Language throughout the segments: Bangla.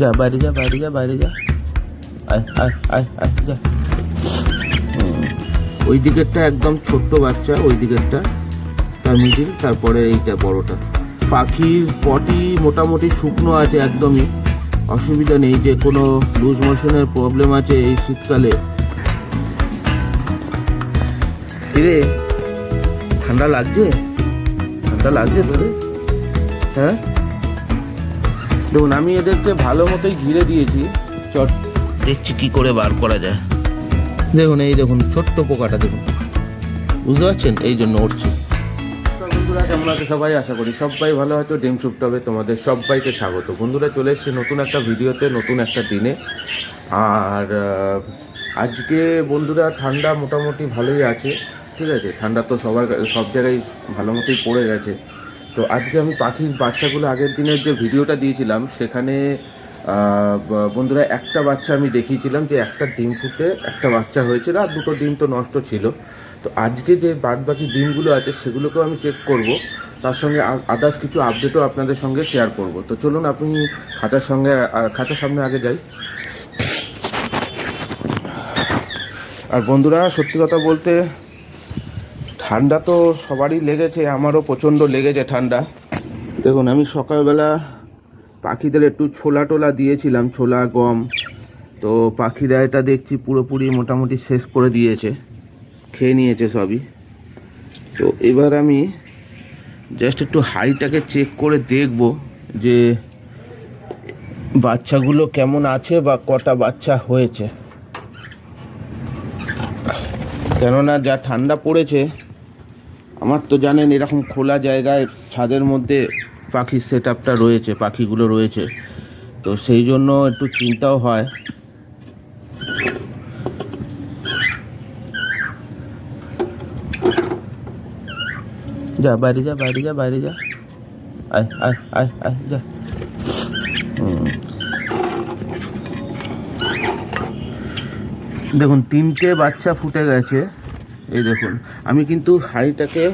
যা, বাইরে যা বাইরে যা বাইরে যা। আয় আয় আয় যা। ওই দিকেরটা একদম ছোট্ট বাচ্চা ওই দিকেরটা তার মিডিল, তারপরে এইটা বড়টা। পাখির পটি মোটামুটি শুকনো আছে একদমই। অসুবিধা নেই যে কোনো লুজ মোশনের প্রবলেম আছে এই শীতকালে। কিরে, ঠান্ডা লাগছে? ঠান্ডা লাগছে তোদের? হ্যাঁ? দেখুন আমি এদেরকে ভালো মতোই ঘিরে দিয়েছি। চট। দেখছি কি করে বার করা যায়। দেখুন এই দেখুন ছোট্ট পোকাটা দেখুন। বুঝতে পারছেন? এই জন্য উঠছে। বন্ধুরা কেমন আছে সবাই? আশা করি সবাই ভালো আছো। ডিম সুপ্ত হবে তোমাদের সবাইকে স্বাগত। বন্ধুরা চলে এসেছে নতুন একটা ভিডিওতে নতুন একটা দিনে। আর আজকে বন্ধুরা ঠান্ডা মোটামুটি ভালোই আছে। ঠিক আছে? ঠান্ডা তো সবার সব জায়গায় ভালো মতোই পড়ে গেছে। তো আজকে আমি পাখির বাচ্চাগুলো আগের দিনের যে ভিডিওটা দিয়েছিলাম, সেখানে বন্ধুরা একটা বাচ্চা আমি দেখিয়েছিলাম যে একটা ডিম ফুটে একটা বাচ্চা হয়েছিল আর দুটো ডিম তো নষ্ট ছিল। তো আজকে যে বাদ বাকি ডিমগুলো আছে সেগুলোকেও আমি চেক করব। তার সঙ্গে আদার্স কিছু আপডেটও আপনাদের সঙ্গে শেয়ার করব। তো চলুন আপনি খাঁচার সঙ্গে খাঁচার সামনে আগে যাই। আর বন্ধুরা সত্যি কথা বলতে ঠান্ডা তো সবারই লেগেছে, আমারও প্রচণ্ড লেগেছে ঠান্ডা। দেখুন, আমি সকালবেলা পাখিদের একটু ছোলা টোলা দিয়েছিলাম, ছোলা, গম। তো পাখিরা এটা দেখছি পুরোপুরি মোটামুটি শেষ করে দিয়েছে, খেয়ে নিয়েছে সবই। তো এবার আমি জাস্ট একটু হাড়িটাকে চেক করে দেখব যে বাচ্চাগুলো কেমন আছে বা কটা বাচ্চা হয়েছে। কেননা যা ঠান্ডা পড়েছে আমার তো জানেন, এরকম খোলা জায়গায় ছাদের মধ্যে পাখির সেট আপটা রয়েছে, পাখিগুলো রয়েছে। তো সেই জন্য একটু চিন্তাও হয়। যা, বাইরে যা বাইরে যা বাইরে যা। আয় আয় আয় আয়, যা। দেখুন, তিনটে বাচ্চা ফুটে গেছে। এই দেখুন, আমি কিন্তু হাঁড়িটাকে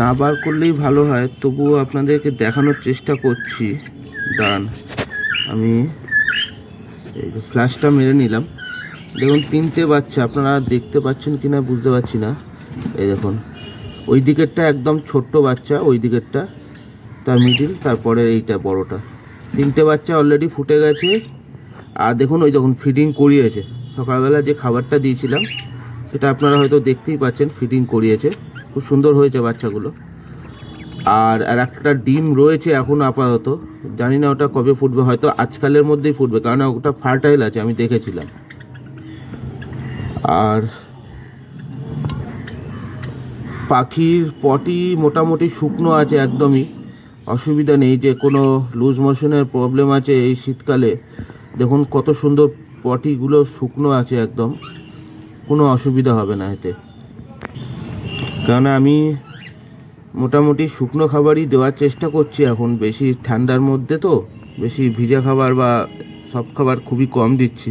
না বার করলেই ভালো হয়, তবুও আপনাদেরকে দেখানোর চেষ্টা করছি। দাঁড়ান, আমি এই যে ফ্ল্যাশটা মেরে নিলাম। দেখুন, তিনটে বাচ্চা, আপনারা দেখতে পাচ্ছেন কি না বুঝতে পারছি না। এই দেখুন, ওই দিকেরটা একদম ছোট্ট বাচ্চা, ওই দিকেরটা তার মিডিল তারপরে এইটা বড়টা। তিনটে বাচ্চা অলরেডি ফুটে গেছে। আর দেখুন, ওই দেখুন ফিডিং করিয়েছে। সকালবেলা যে খাবারটা দিয়েছিলাম সেটা আপনারা হয়তো দেখতেই পাচ্ছেন ফিডিং করিয়েছে। খুব সুন্দর হয়েছে বাচ্চাগুলো। আর আর একটা ডিম রয়েছে এখন আপাতত। জানি না ওটা কবে ফুটবে, হয়তো আজকালের মধ্যেই ফুটবে কারণ ওটা ফার্টাইল আছে, আমি দেখেছিলাম। আর পাখির পটি মোটামুটি শুকনো আছে একদমই। অসুবিধা নেই যে কোনো লুজ মোশনের প্রবলেম আছে এই শীতকালে। দেখুন কত সুন্দর পটিগুলো শুকনো আছে একদম। কোনো অসুবিধা হবে না এতে। কারণ আমি মোটামুটি শুকনো খাবারই দেওয়ার চেষ্টা করছি এখন। বেশি ঠান্ডার মধ্যে তো বেশি ভিজা খাবার বা সব খাবার খুবই কম দিচ্ছি।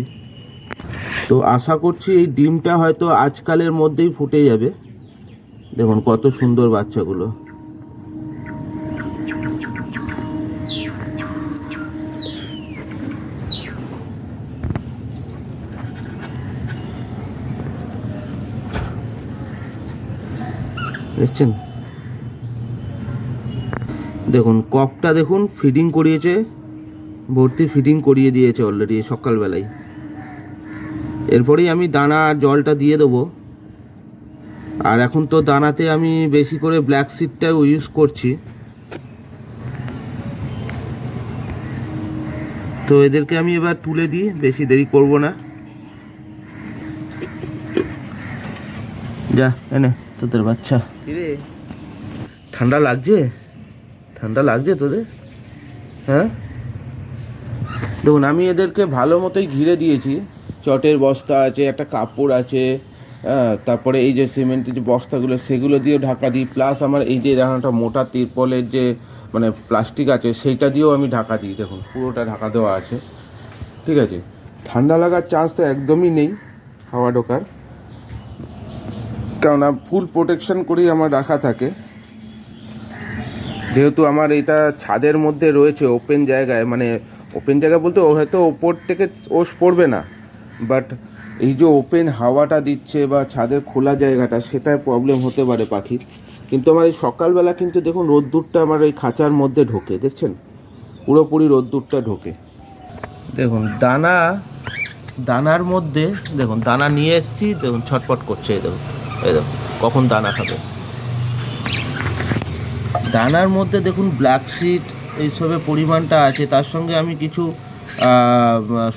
তো আশা করছি এই ডিমটা হয়তো আজকালের মধ্যেই ফুটে যাবে। দেখুন কত সুন্দর বাচ্চাগুলো। দেখছেন? দেখুন ককটা দেখুন ফিডিং করিয়েছে, ভর্তি ফিডিং করিয়ে দিয়েছে অলরেডি সকালবেলায়। এরপরেই আমি দানা আর জলটা দিয়ে দেবো। আর এখন তো দানাতে আমি বেশি করে ব্ল্যাক সিডটা ইউজ করছি। তো এদেরকে আমি এবার তুলে দিই, বেশি দেরি করব না। যা এনে তোদের বাচ্চা। ঠান্ডা লাগছে? ঠান্ডা লাগছে তোদের? হ্যাঁ? দেখুন আমি এদেরকে ভালো মতোই ঘিরে দিয়েছি। চটের বস্তা আছে একটা কাপড় আছে হ্যাঁ, তারপরে এই যে সিমেন্টের যে বস্তাগুলো সেগুলো দিয়ে ঢাকা দিই। প্লাস আমার এই যে এরকম একটা মোটা তিরপলের যে মানে প্লাস্টিক আছে সেইটা দিয়েও আমি ঢাকা দিই। দেখুন পুরোটা ঢাকা দেওয়া আছে। ঠিক আছে? ঠান্ডা লাগার চান্স তো একদমই নেই হাওয়া ঢোকার। কেননা ফুল প্রোটেকশন করেই আমার রাখা থাকে। যেহেতু আমার এটা ছাদের মধ্যে রয়েছে ওপেন জায়গায় মানে ওপেন জায়গা বলতে ও হয়তো ওপর থেকে ওস পড়বে না। বাট এই যে ওপেন হাওয়াটা দিচ্ছে বা ছাদের খোলা জায়গাটা সেটায় প্রবলেম হতে পারে পাখির কিন্তু আমার এই সকালবেলা কিন্তু দেখুন রোদ্দুরটা আমার এই খাঁচার মধ্যে ঢোকে, দেখছেন? পুরোপুরি রোদ্দুরটা ঢোকে। দেখুন, দানা, দানার মধ্যে, দেখুন, দানা নিয়ে এসেছি, দেখুন ছটপট করছে, দেখুন। কখন দানা খাবে? দানার মধ্যে দেখুন ব্ল্যাক সিড এইসবের পরিমাণটা আছে, তার সঙ্গে আমি কিছু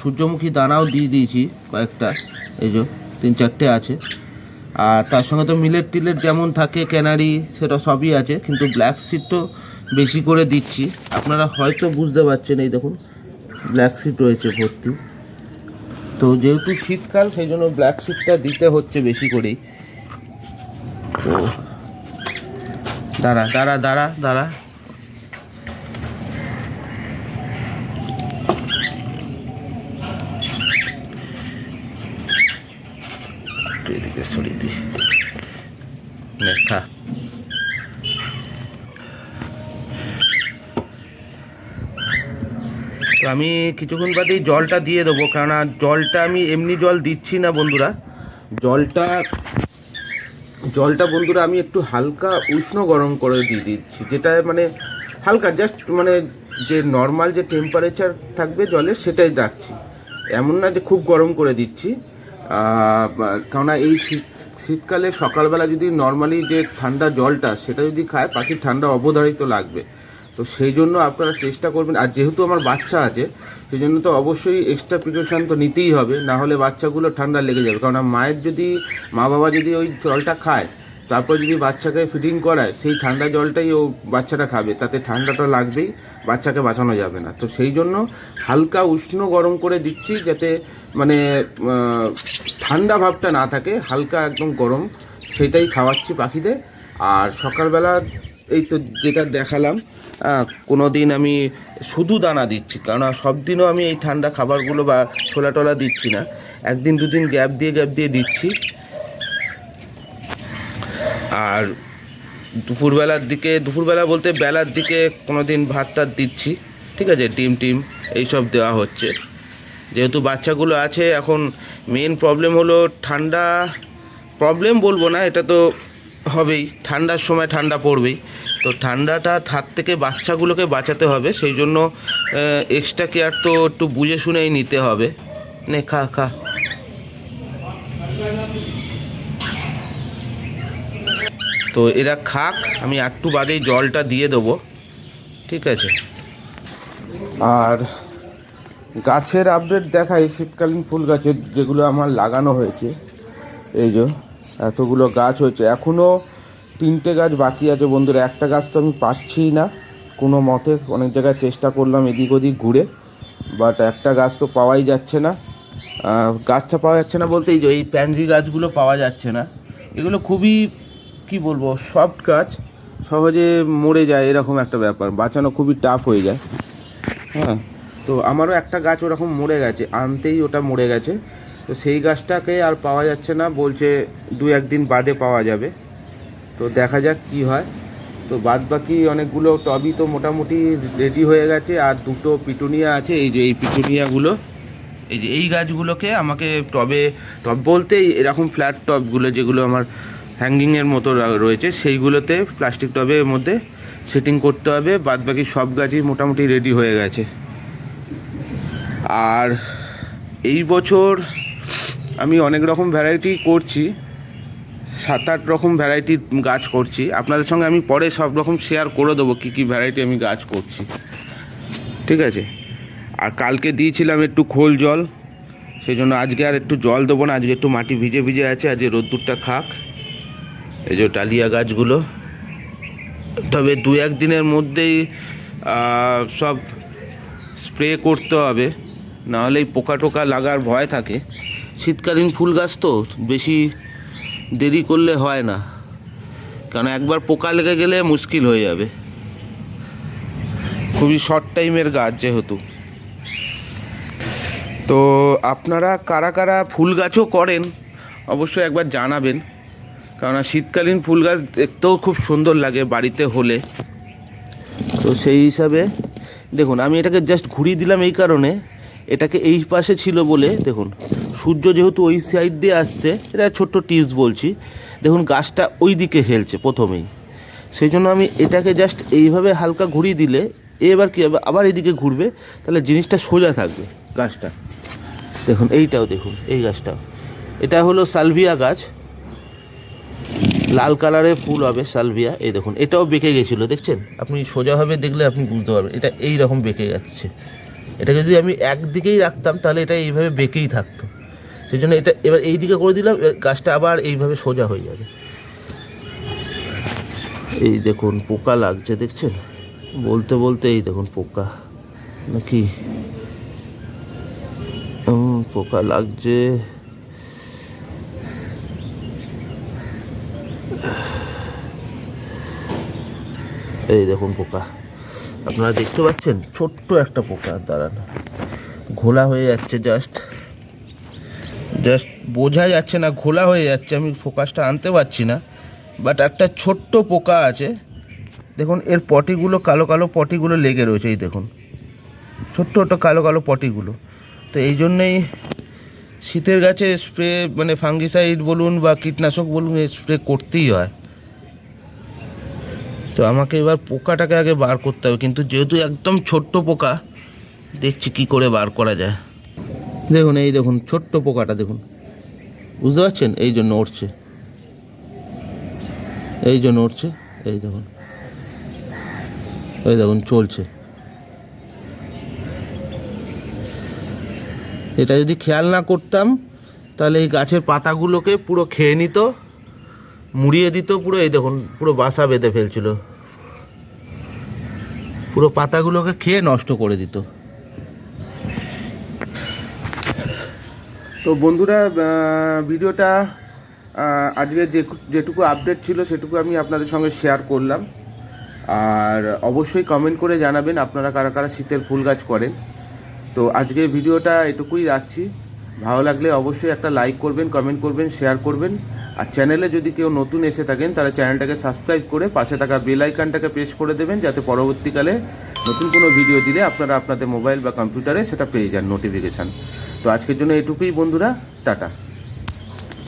সূর্যমুখী দানাও দিয়ে দিয়েছি, কয়েকটা, এই যে তিন চারটে আছে। আর তার সঙ্গে তো মিলেট টিলেট যেমন থাকে ক্যানারি সেটা সবই আছে, কিন্তু ব্ল্যাক সিড তো বেশি করে দিচ্ছি। আপনারা হয়তো বুঝতে পারছেন, এই দেখুন ব্ল্যাক সিড রয়েছে ভর্তি। তো যেহেতু শীতকাল, সেই জন্য ব্ল্যাক সিডটা দিতে হচ্ছে বেশি করেই। দাঁড়া দাঁড়া দাঁড়া দাঁড়া। তো আমি কিছুক্ষণ বাদেই জলটা দিয়ে দেবো, কেননা জলটা আমি এমনি জল দিচ্ছি না বন্ধুরা। জলটা জলটা বন্ধুরা আমি একটু হালকা উষ্ণ গরম করে দিয়ে দিচ্ছি, যেটা মানে হালকা জাস্ট মানে যে নর্মাল যে টেম্পারেচার থাকবে জলের সেটাই রাখছি। এমন না যে খুব গরম করে দিচ্ছি কেননা এই শীত, শীতকালে সকালবেলা যদি নর্মালি যে ঠান্ডা জলটা, সেটা যদি খায়, পাখির ঠান্ডা অবধারিত লাগবে। তো সেই জন্য আপনারা চেষ্টা করবেন। আর যেহেতু আমার বাচ্চা আছে সেই জন্য তো অবশ্যই এক্সট্রা প্রিকশন তো নিতেই হবে, না হলে বাচ্চাগুলো ঠান্ডা লেগে যাবে। কারণ মায়ের যদি মা বাবা যদি ওই জলটা খায়, তারপর যদি বাচ্চাকে ফিডিং করায়, সেই ঠান্ডা জলটাই ও বাচ্চাটা খাবে। তাতে ঠান্ডাটা লাগবেই, বাচ্চাকে বাঁচানো যাবে না। তো সেই জন্য হালকা উষ্ণ গরম করে দিচ্ছি যাতে মানে ঠান্ডা ভাবটা না থাকে, হালকা একদম গরম, সেটাই খাওয়াচ্ছি পাখিদের। আর সকালবেলা এই তো যেটা দেখালাম কোনো দিন আমি শুধু দানা দিচ্ছি কারণ সব দিনও আমি এই ঠান্ডা খাবারগুলো বা ছোলা টোলা দিচ্ছি না। একদিন দুদিন গ্যাপ দিয়ে গ্যাপ দিয়ে দিচ্ছি। আর দুপুরবেলার দিকে, দুপুরবেলা বলতে বেলার দিকে কোনো দিন ভাত টাত দিচ্ছি, ঠিক আছে? ডিম টিম এইসব দেওয়া হচ্ছে। যেহেতু বাচ্চাগুলো আছে, এখন মেন প্রবলেম হলো ঠান্ডা, প্রবলেম বলব না, এটা তো হবেই। ঠান্ডার সময় ঠান্ডা পড়বেই। তো ঠান্ডাটা হাত থেকে বাচ্চাগুলোকে বাঁচাতে হবে, সেই জন্য এক্সট্রা কেয়ার তো একটু বুঝে শুনেই নিতে হবে। নে, খা খা। তো এরা খাক, আমি একটু বাদেই জলটা দিয়ে দেবো। ঠিক আছে? আর গাছের আপডেট দেখাই, শীতকালীন ফুল গাছের যেগুলো আমার লাগানো হয়েছে। এই যে, এতগুলো গাছ হয়েছে। এখনও তিনটে গাছ বাকি আছে বন্ধুরা। একটা গাছ তো আমি পাচ্ছিই না। কোনো মতে অনেক জায়গায় চেষ্টা করলাম এদিক ওদিক ঘুরে বাট একটা গাছ তো পাওয়াই যাচ্ছে না। গাছটা পাওয়া যাচ্ছে না বলতে এই যে, এই প্যানজি গাছগুলো পাওয়া যাচ্ছে না। এগুলো খুবই, কি বলব সফট গাছ। সহজে মরে যায়, এরকম একটা ব্যাপার। বাঁচানো খুবই টাফ হয়ে যায়। হ্যাঁ তো আমারও একটা গাছ ওরকম মরে গেছে। আনতেই ওটা মরে গেছে। তো সেই গাছটাকে আর পাওয়া যাচ্ছে না, বলছে দু একদিন বাদে পাওয়া যাবে। তো দেখা যাক কি হয়। তো বাদ বাকি অনেকগুলো টবই তো মোটামুটি রেডি হয়ে গেছে আর দুটো পিটুনিয়া আছে। এই যে এই পিটুনিয়াগুলো, এই যে এই গাছগুলোকে আমাকে টবে, টব বলতে এরকম ফ্ল্যাট টবগুলো যেগুলো আমার হ্যাঙ্গিংয়ের মতো রয়েছে, সেইগুলোতে প্লাস্টিক টবের মধ্যে সেটিং করতে হবে। বাদ বাকি সব গাছই মোটামুটি রেডি হয়ে গেছে। আর এই বছর আমি অনেক রকম ভ্যারাইটি করছি। সাত আট রকম ভ্যারাইটির গাছ করছি। আপনাদের সঙ্গে আমি পরে সব রকম শেয়ার করে দেবো কী কী ভ্যারাইটি আমি গাছ করছি। ঠিক আছে? আর কালকে দিয়েছিলাম একটু খোল জল সেই জন্য আজকে আর একটু জল দেবো না, আজকে একটু মাটি ভিজে ভিজে আছে, আজকে রোদ্দুরটা খাক। এই যে ডালিয়া গাছগুলো। তবে দু এক দিনের মধ্যেই সব স্প্রে করতে হবে, নাহলে পোকা টোকা লাগার ভয় থাকে। শীতকালীন ফুল গাছ তো, বেশি দেরি করলে হয় না। কারণ একবার পোকা লেগে গেলে মুশকিল হয়ে যাবে। খুবই শর্ট টাইমের গাছ যেহেতু। তো আপনারা কারা কারা ফুল গাছও করেন, অবশ্যই একবার জানাবেন। কারণ শীতকালীন ফুল গাছ দেখতেও খুব সুন্দর লাগে বাড়িতে হলে। তো সেই হিসাবে, দেখুন, আমি এটাকে জাস্ট ঘুরিয়ে দিলাম এই কারণে। এটাকে এই পাশে ছিল বলে, দেখুন সূর্য যেহেতু ওই সাইড দিয়ে আসছে, এটা ছোট্ট টিপস বলছি। দেখুন, গাছটা ওই দিকে হেলছে প্রথমেই। সেই জন্য আমি এটাকে জাস্ট এইভাবে হালকা ঘুরিয়ে দিলে এবার কী হবে? আবার এইদিকে ঘুরবে, তাহলে জিনিসটা সোজা থাকবে গাছটা। দেখুন, এইটাও দেখুন, এই গাছটাও। এটা হলো সালভিয়া গাছ। লাল কালারের ফুল হবে সালভিয়া। এই দেখুন, এটাও বেঁকে গেছিল, দেখছেন? আপনি সোজাভাবে দেখলে আপনি বুঝতে পারবেন, এটা এই রকম বেঁকে যাচ্ছে। এটা যদি আমি একদিকেই রাখতাম, তাহলে এটা এইভাবে বেঁকেই থাকতো। সেই জন্য এটা এবার এই দিকে করে দিলাম গাছটা আবার এইভাবে সোজা হয়ে যাবে। এই দেখুন পোকা লাগছে, দেখছেন? বলতে বলতে এই দেখুন পোকা। নাকি? পোকা লাগছে। এই দেখুন পোকা। আপনারা দেখতে পাচ্ছেন ছোট্ট একটা পোকা, দাঁড়ান। ঘোলা হয়ে যাচ্ছে জাস্ট জাস্ট বোঝা যাচ্ছে না, ঘোলা হয়ে যাচ্ছে, আমি ফোকাসটা আনতে পারছি না। বাট একটা ছোট্ট পোকা আছে। দেখুন, এর পটিগুলো, কালো কালো পটিগুলো লেগে রয়েছে, এই দেখুন। ছোট্ট ছোট্ট কালো কালো পটিগুলো। তো এই জন্যেই শীতের গাছে স্প্রে মানে ফাঙ্গিসাইড বলুন বা কীটনাশক বলুন স্প্রে করতেই হয়। তো আমাকে এবার পোকাটাকে আগে বার করতে হবে, কিন্তু যেহেতু একদম ছোট্ট পোকা, দেখছি কি করে বার করা যায়। দেখুন, এই দেখুন, ছোট্ট পোকাটা দেখুন। বুঝতে পারছেন? এই জন্য উঠছে এই জন্য উঠছে এই দেখুন। এই দেখুন, চলছে। এটা যদি খেয়াল না করতাম, তাহলে এই গাছের পাতাগুলোকে পুরো খেয়ে নিত, মুড়িয়ে দিত, পুরো, এই দেখুন, পুরো বাসা বেঁধে ফেলছিল। পুরো পাতাগুলোকে খেয়ে নষ্ট করে দিত। তো বন্ধুরা ভিডিওটা আজকে যে যেটুকু আপডেট ছিল সেটুকু আমি আপনাদের সঙ্গে শেয়ার করলাম। আর অবশ্যই কমেন্ট করে জানাবেন আপনারা কারা কারা শীতের ফুল গাছ করেন। তো আজকের ভিডিওটা এটুকুই রাখছি। ভালো লাগলে অবশ্যই একটা লাইক করবেন কমেন্ট করবেন শেয়ার করবেন। আর চ্যানেলে যদি কেউ নতুন এসে থাকেন, তাহলে চ্যানেলটাকে সাবস্ক্রাইব করে পাশে থাকা বেল আইকনটাকে প্রেস করে দেবেন, যাতে পরবর্তীকালে নতুন কোনো ভিডিও দিলে আপনারা আপনাদের মোবাইল বা কম্পিউটারে সেটা পেয়ে যান নোটিফিকেশান তো আজকের জন্য এটুকুই বন্ধুরা টাটা।